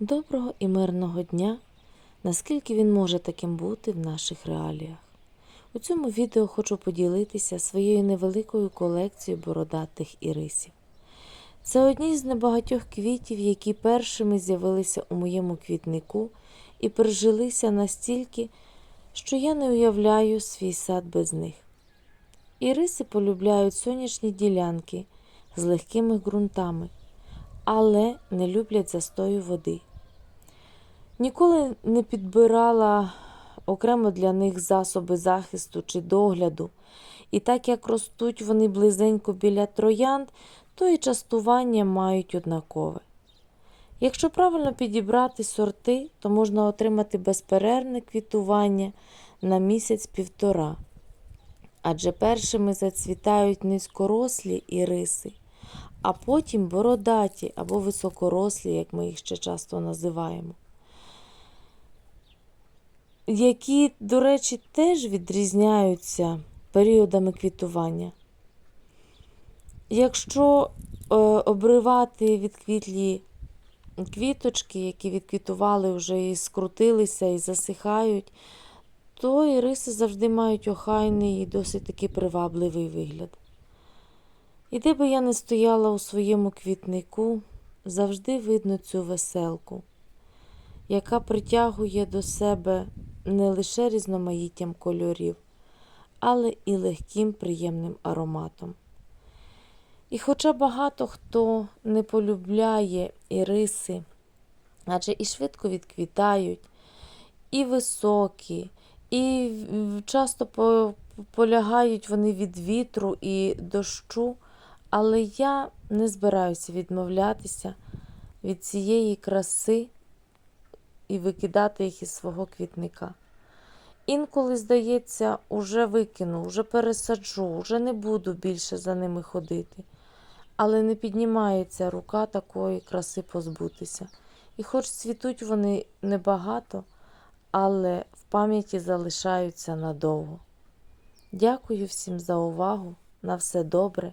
Доброго і мирного дня, наскільки він може таким бути в наших реаліях. У цьому відео хочу поділитися своєю невеликою колекцією бородатих ірисів. Це одні з небагатьох квітів, які першими з'явилися у моєму квітнику і прижилися настільки, що я не уявляю свій сад без них. Іриси полюбляють сонячні ділянки з легкими ґрунтами, але не люблять застою води. Ніколи не підбирала окремо для них засоби захисту чи догляду, і так як ростуть вони близенько біля троянд, то і частування мають однакове. Якщо правильно підібрати сорти, то можна отримати безперервне квітування на місяць-півтора. Адже першими зацвітають низькорослі іриси, а потім бородаті або високорослі, як ми їх ще часто називаємо. Які, до речі, теж відрізняються періодами квітування. Якщо е, обривати відквітлі квіточки, які відквітували вже і скрутилися, і засихають, то іриси завжди мають охайний і досить таки привабливий вигляд. І де би я не стояла у своєму квітнику, завжди видно цю веселку, яка притягує до себе не лише різноманіттям кольорів, але і легким приємним ароматом. І хоча багато хто не полюбляє іриси, адже і швидко відквітають, і високі, і часто полягають вони від вітру і дощу, але я не збираюся відмовлятися від цієї краси і викидати їх із свого квітника. Інколи, здається, уже викину, уже пересаджу, вже не буду більше за ними ходити. Але не піднімається рука такої краси позбутися. І хоч цвітуть вони небагато, але в пам'яті залишаються надовго. Дякую всім за увагу, на все добре